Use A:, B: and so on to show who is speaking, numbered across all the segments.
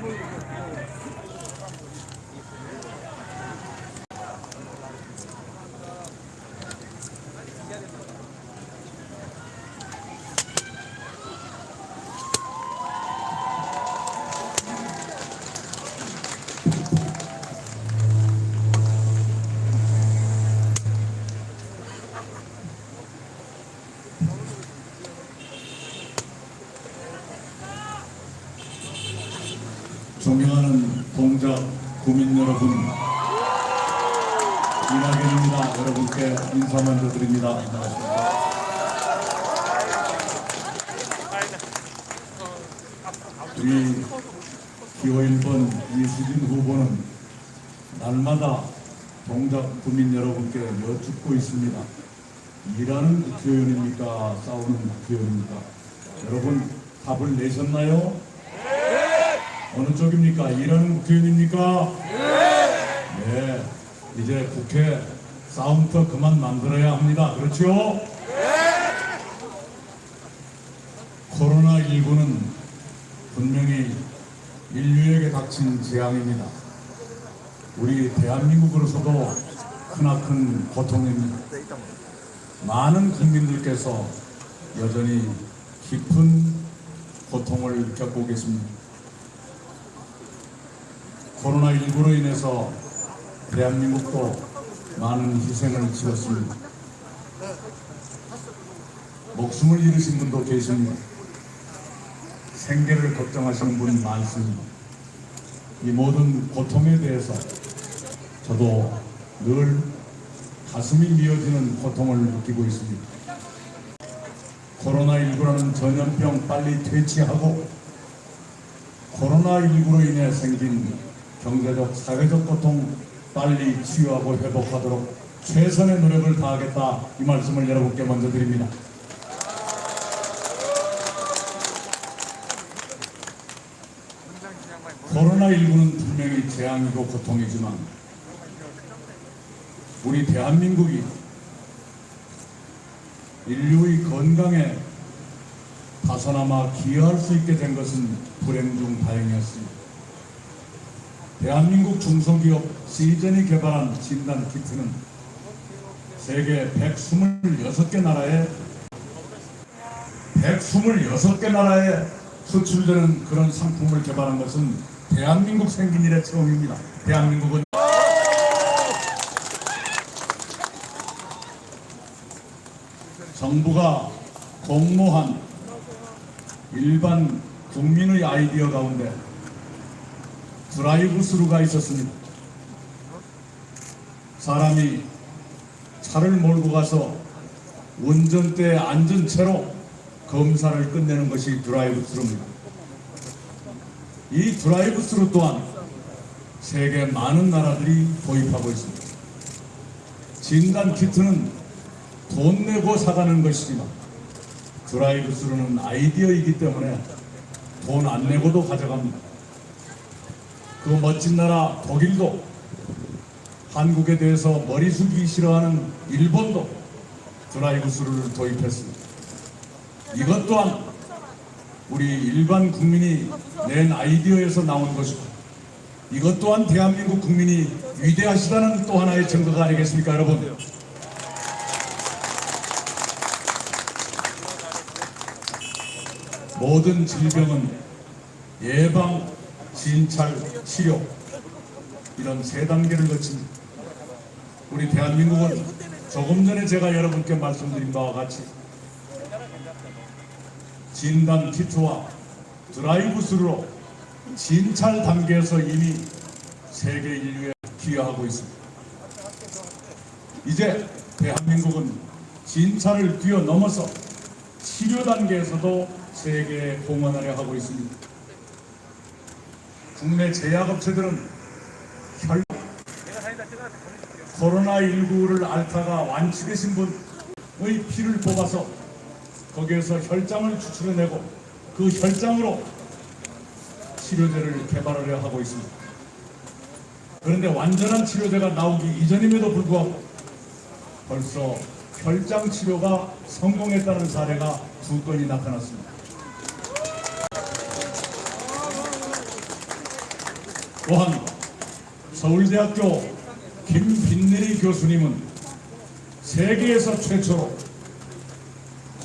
A: move. 국민 여러분, 이낙연입니다. 여러분께 인사 먼저 드립니다. 안녕하십니까. 우리 기호 1번 이수진 후보는 날마다 동작 국민 여러분께 여쭙고 있습니다. 일하는 국회의원입니까? 싸우는 국회의원입니까? 여러분 답을 내셨나요? 어느 쪽입니까? 일하는 국회의원입니까? 네. 이제 국회 싸움터 그만 만들어야 합니다. 그렇죠? 코로나19는 분명히 인류에게 닥친 재앙입니다. 우리 대한민국으로서도 크나큰 고통입니다. 많은 국민들께서 여전히 깊은 고통을 겪고 계십니다. 코로나19로 인해서 대한민국도 많은 희생을 치렀습니다. 목숨을 잃으신 분도 계십니다. 생계를 걱정하시는 분이 많습니다. 이 모든 고통에 대해서 저도 늘 가슴이 미어지는 고통을 느끼고 있습니다. 코로나19라는 전염병 빨리 퇴치하고 코로나19로 인해 생긴 경제적, 사회적 고통 빨리 치유하고 회복하도록 최선의 노력을 다하겠다 이 말씀을 여러분께 먼저 드립니다. 코로나19는 분명히 재앙이고 고통이지만 우리 대한민국이 인류의 건강에 다소나마 기여할 수 있게 된 것은 불행 중 다행이었습니다. 대한민국 중소기업 시전이 개발한 진단 키트는 세계 126개 나라에 126개 나라에 수출되는 그런 상품을 개발한 것은 대한민국 생긴 이래 처음입니다. 대한민국은 정부가 공모한 일반 국민의 아이디어 가운데 드라이브 스루가 있었습니다. 사람이 차를 몰고 가서 운전대에 앉은 채로 검사를 끝내는 것이 드라이브 스루입니다. 이 드라이브 스루 또한 세계 많은 나라들이 도입하고 있습니다. 진단 키트는 돈 내고 사가는 것이지만 드라이브 스루는 아이디어이기 때문에 돈 안 내고도 가져갑니다. 그 멋진 나라 독일도 한국에 대해서 머리 숙이기 싫어하는 일본도 드라이브 스루를 도입했습니다. 이것 또한 우리 일반 국민이 낸 아이디어에서 나온 것이고 이것 또한 대한민국 국민이 위대하시다는 또 하나의 증거가 아니겠습니까 여러분 모든 질병은 예방, 진찰, 치료 이런 세 단계를 거칩니다. 우리 대한민국은 조금 전에 제가 여러분께 말씀드린 바와 같이 진단 키트와 드라이브 스루로 진찰 단계에서 이미 세계 인류에 기여하고 있습니다. 이제 대한민국은 진찰을 뛰어넘어서 치료 단계에서도 세계에 공헌하려 하고 있습니다. 국내 제약업체들은 혈 코로나19를 앓다가 완치되신 분의 피를 뽑아서 거기에서 혈장을 추출해내고 그 혈장으로 치료제를 개발하려 하고 있습니다. 그런데 완전한 치료제가 나오기 이전임에도 불구하고 벌써 혈장 치료가 성공했다는 사례가 두 건이 나타났습니다. 또한 서울대학교 김빈내리 교수님은 세계에서 최초로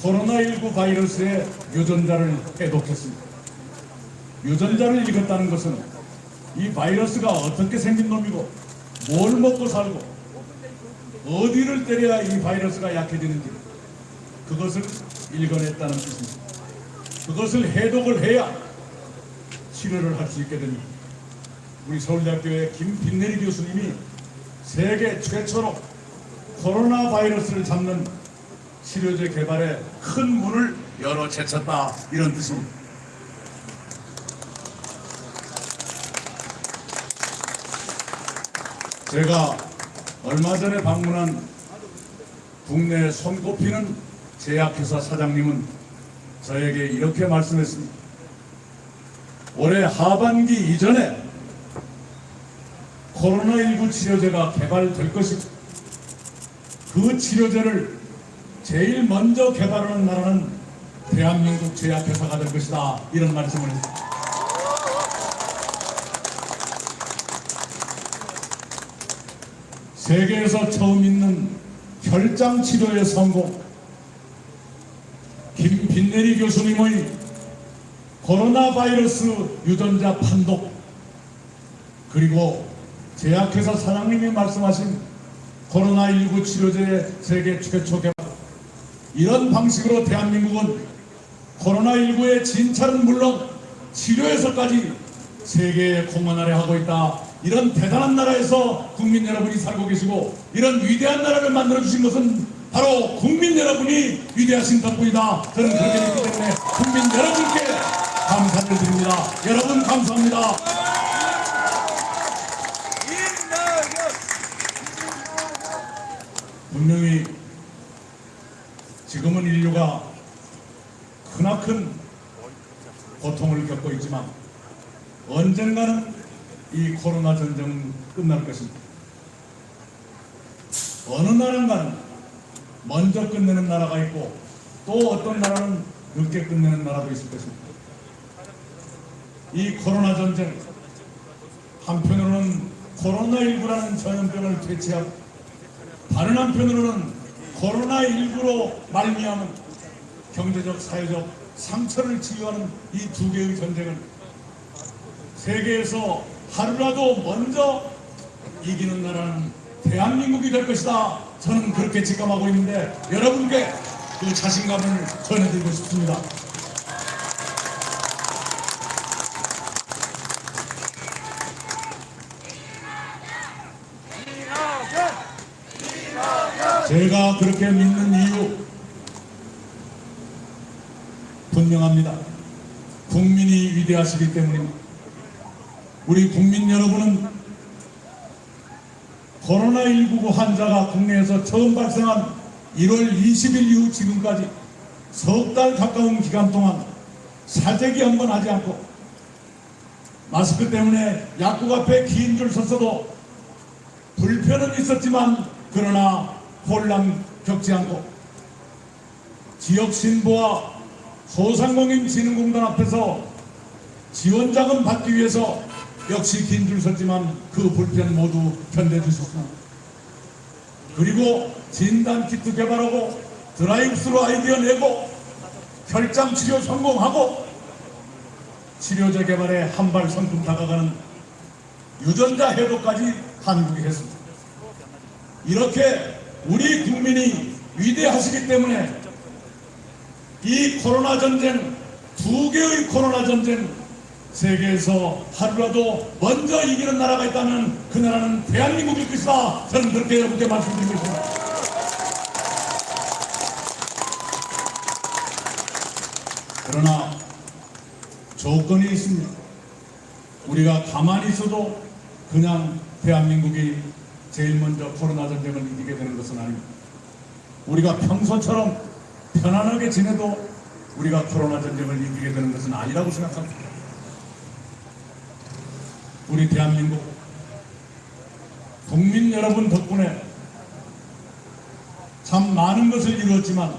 A: 코로나19 바이러스의 유전자를 해독했습니다. 유전자를 읽었다는 것은 이 바이러스가 어떻게 생긴 놈이고 뭘 먹고 살고 어디를 때려야 이 바이러스가 약해지는지 그것을 읽어냈다는 뜻입니다. 그것을 해독을 해야 치료를 할 수 있게 됩니다. 우리 서울대학교의 김빈내리 교수님이 세계 최초로 코로나 바이러스를 잡는 치료제 개발에 큰 문을 열어 제쳤다 이런 뜻입니다. 제가 얼마 전에 방문한 국내 손꼽히는 제약회사 사장님은 저에게 이렇게 말씀했습니다. 올해 하반기 이전에 코로나19 치료제가 개발될 것이고 그 치료제를 제일 먼저 개발하는 나라는 대한민국 제약회사가 될 것이다. 이런 말씀을 했습니다. 세계에서 처음 있는 혈장 치료의 성공. 김빈내리 교수님의 코로나 바이러스 유전자 판독. 그리고 제약회사 사장님이 말씀하신 코로나19 치료제의 세계 최초 개발 이런 방식으로 대한민국은 코로나19의 진찰은 물론 치료에서까지 세계에 공헌하려 하고 있다. 이런 대단한 나라에서 국민 여러분이 살고 계시고 이런 위대한 나라를 만들어 주신 것은 바로 국민 여러분이 위대하신 덕분이다. 저는 그렇게 믿기 때문에 국민 여러분께 감사를 드립니다. 여러분 감사합니다. 분명히 지금은 인류가 크나큰 고통을 겪고 있지만 언젠가는 이 코로나 전쟁은 끝날 것입니다. 어느 나라인가는 먼저 끝내는 나라가 있고 또 어떤 나라는 늦게 끝내는 나라도 있을 것입니다. 이 코로나 전쟁 한편으로는 코로나19라는 전염병을 퇴치하고 다른 한편으로는 코로나19로 말미암은 경제적, 사회적 상처를 치유하는 이 두 개의 전쟁은 세계에서 하루라도 먼저 이기는 나라는 대한민국이 될 것이다. 저는 그렇게 직감하고 있는데 여러분께 그 자신감을 전해드리고 싶습니다. 제가 그렇게 믿는 이유 분명합니다. 국민이 위대하시기 때문입니다. 우리 국민 여러분은 코로나19 환자가 국내에서 처음 발생한 1월 20일 이후 지금까지 석 달 가까운 기간 동안 사재기 한 번 하지 않고 마스크 때문에 약국 앞에 긴 줄 섰어도 불편은 있었지만 그러나 혼란 겪지 않고 지역 신보와 소상공인진흥공단 앞에서 지원 자금 받기 위해서 역시 긴 줄 섰지만 그 불편 모두 견뎌주셨습니다. 그리고 진단 키트 개발하고 드라이브스루 아이디어 내고 혈장 치료 성공하고 치료제 개발에 한 발 성큼 다가가는 유전자 해독까지 한국이 했습니다. 이렇게 우리 국민이 위대하시기 때문에 이 코로나 전쟁 두 개의 코로나 전쟁 세계에서 하루라도 먼저 이기는 나라가 있다면 그 나라는 대한민국일 것이다. 저는 그렇게 여러분께 말씀드리고 있습니다. 그러나 조건이 있습니다. 우리가 가만히 있어도 그냥 대한민국이 제일 먼저 코로나 전쟁을 이기게 되는 것은 아닙니다. 우리가 평소처럼 편안하게 지내도 우리가 코로나 전쟁을 이기게 되는 것은 아니라고 생각합니다. 우리 대한민국 국민 여러분 덕분에 참 많은 것을 이루었지만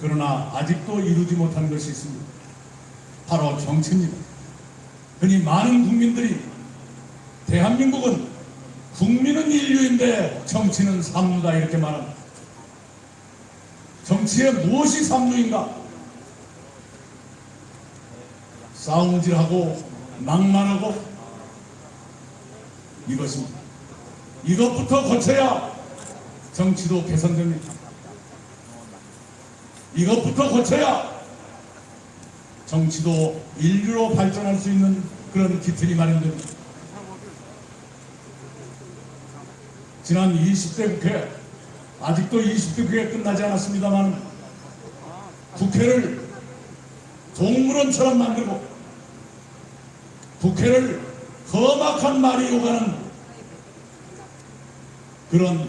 A: 그러나 아직도 이루지 못한 것이 있습니다. 바로 정치입니다. 흔히 많은 국민들이 대한민국은 국민은 인류인데 정치는 삼루다 이렇게 말합니다. 정치에 무엇이 삼루인가? 싸움질하고 낭만하고 이것입니다. 이것부터 거쳐야 정치도 개선됩니다. 이것부터 거쳐야 정치도 인류로 발전할 수 있는 그런 기틀이 마련됩니다. 지난 20대 국회, 아직도 20대 국회 끝나지 않았습니다만 국회를 동물원처럼 만들고 국회를 험악한 말이 오가는 그런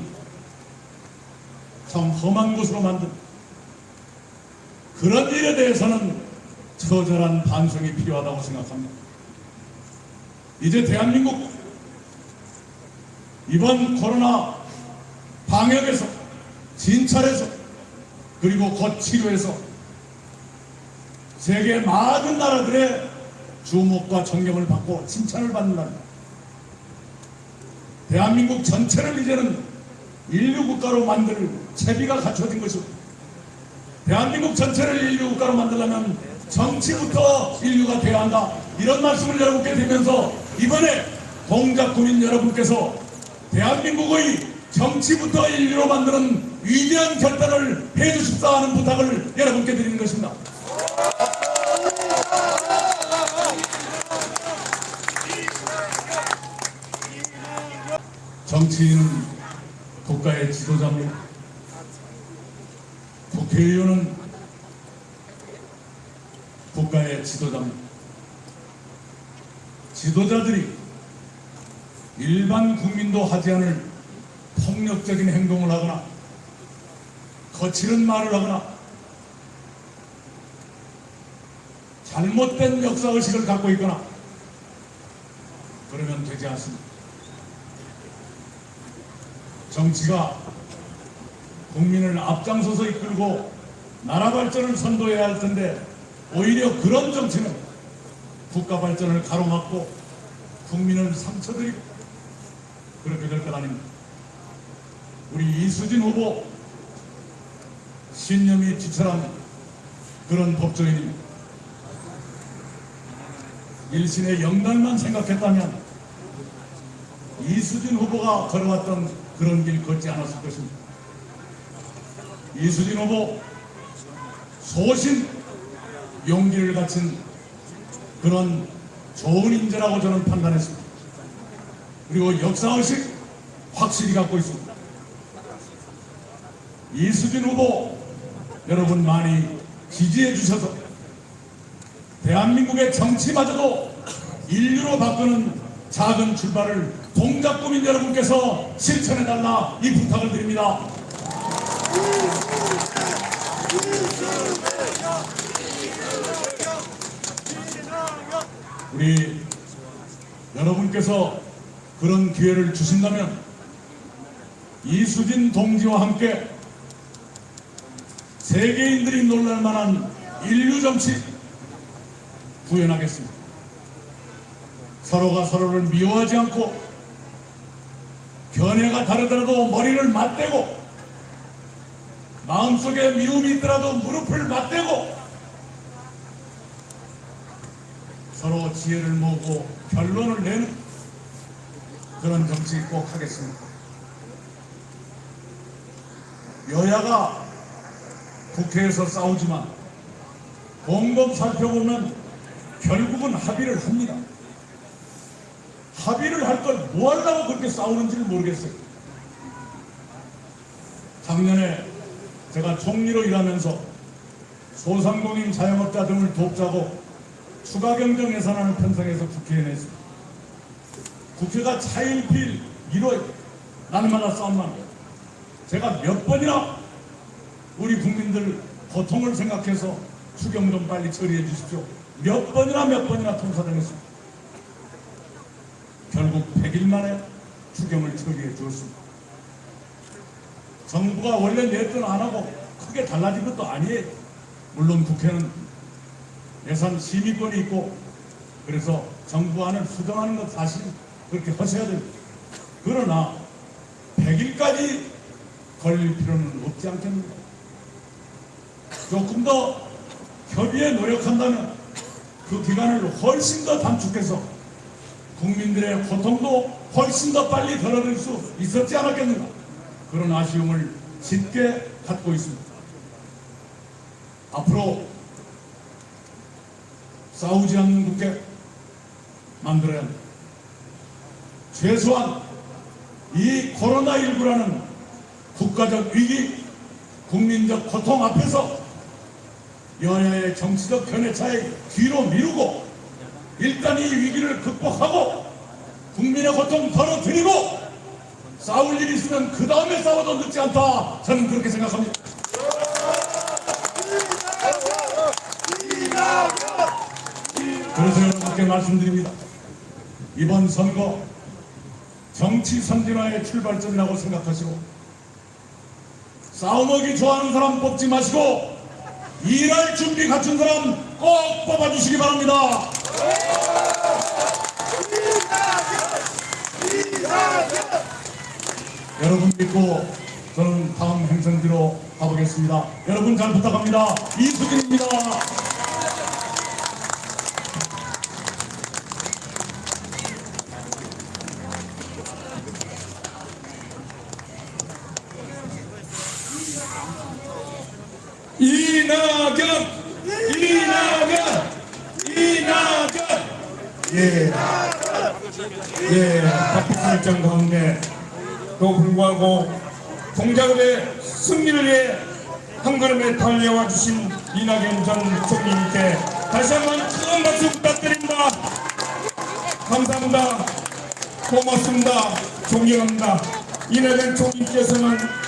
A: 참 험한 곳으로 만든 그런 일에 대해서는 처절한 반성이 필요하다고 생각합니다. 이제 대한민국 이번 코로나 방역에서 진찰에서 그리고 곧 치료에서 세계 많은 나라들의 주목과 존경을 받고 칭찬을 받는다는 대한민국 전체를 이제는 인류 국가로 만들 채비가 갖춰진 것이고 대한민국 전체를 인류 국가로 만들려면 정치부터 인류가 돼야 한다. 이런 말씀을 여러분께 드리면서 이번에 동작 국민 여러분께서 대한민국의 정치부터 인류로 만드는 위대한 결단을 해주십사 하는 부탁을 여러분께 드리는 것입니다. 정치인은 국가의 지도자입니다. 국회의원은 국가의 지도자입니다. 지도자들이 일반 국민도 하지 않을 폭력적인 행동을 하거나 거칠은 말을 하거나 잘못된 역사의식을 갖고 있거나 그러면 되지 않습니다. 정치가 국민을 앞장서서 이끌고 나라 발전을 선도해야 할 텐데 오히려 그런 정치는 국가 발전을 가로막고 국민을 상처드리고 그렇게 아닙니다. 우리 이수진 후보 신념이 지철한 그런 법조인입니다. 일신의 영달만 생각했다면 이수진 후보가 걸어왔던 그런 길 걷지 않았을 것입니다. 이수진 후보 소신 용기를 갖춘 그런 좋은 인재라고 저는 판단했습니다. 그리고 역사의식 확실히 갖고 있습니다. 이수진 후보 여러분 많이 지지해 주셔서 대한민국의 정치마저도 인류로 바꾸는 작은 출발을 동작구민 여러분께서 실천해달라 이 부탁을 드립니다. 우리 여러분께서 그런 기회를 주신다면 이수진 동지와 함께 세계인들이 놀랄 만한 인류 정치 구현하겠습니다. 서로가 서로를 미워하지 않고 견해가 다르더라도 머리를 맞대고 마음속에 미움이 있더라도 무릎을 맞대고 서로 지혜를 모으고 결론을 내는 그런 정치 꼭 하겠습니다. 여야가 국회에서 싸우지만 곰곰 살펴보면 결국은 합의를 합니다. 합의를 할 걸 뭐 하려고 그렇게 싸우는지를 모르겠어요. 작년에 제가 총리로 일하면서 소상공인 자영업자 등을 돕자고 추가 경정 예산안을 편성해서 국회에 냈습니다. 국회가 차일피일 미뤄요. 날마다 싸움만 해요. 제가 몇 번이나 우리 국민들 고통을 생각해서 추경 좀 빨리 처리해 주십시오. 몇 번이나 몇 번이나 통사당했습니다. 결국 100일 만에 추경을 처리해 주었습니다. 정부가 원래 냈던 안 하고 크게 달라진 것도 아니에요. 물론 국회는 예산 심의권이 있고 그래서 정부 안을 수정하는 것 사실 그렇게 하셔야 됩니다. 그러나 100일까지 걸릴 필요는 없지 않겠는가? 조금 더 협의에 노력한다면 그 기간을 훨씬 더 단축해서 국민들의 고통도 훨씬 더 빨리 덜어낼 수 있었지 않았겠는가? 그런 아쉬움을 짙게 갖고 있습니다. 앞으로 싸우지 않는 국회 만들어야 합니다. 최소한 이 코로나19라는 국가적 위기, 국민적 고통 앞에서 여야의 정치적 견해차에 뒤로 미루고 일단 이 위기를 극복하고 국민의 고통 덜어드리고 싸울 일이 있으면 그 다음에 싸워도 늦지 않다 저는 그렇게 생각합니다. 그래서 여러분께 말씀드립니다. 이번 선거 정치 선진화의 출발점이라고 생각하시고 싸움하기 좋아하는 사람 뽑지 마시고 일할 준비 갖춘 사람 꼭 뽑아주시기 바랍니다. 여러분 믿고 저는 다음 행선지로 가보겠습니다. 여러분 잘 부탁합니다. 이수진입니다.
B: 이낙연 이낙연 이낙연 예, 예, 바쁜 일정 가운데 또 불구하고 동작의 승리를 위해 한 걸음에 달려와 주신 이낙연 전 총리님께 다시 한번 큰 박수 부탁드립니다. 감사합니다. 고맙습니다. 존경합니다. 이낙연 총리께서는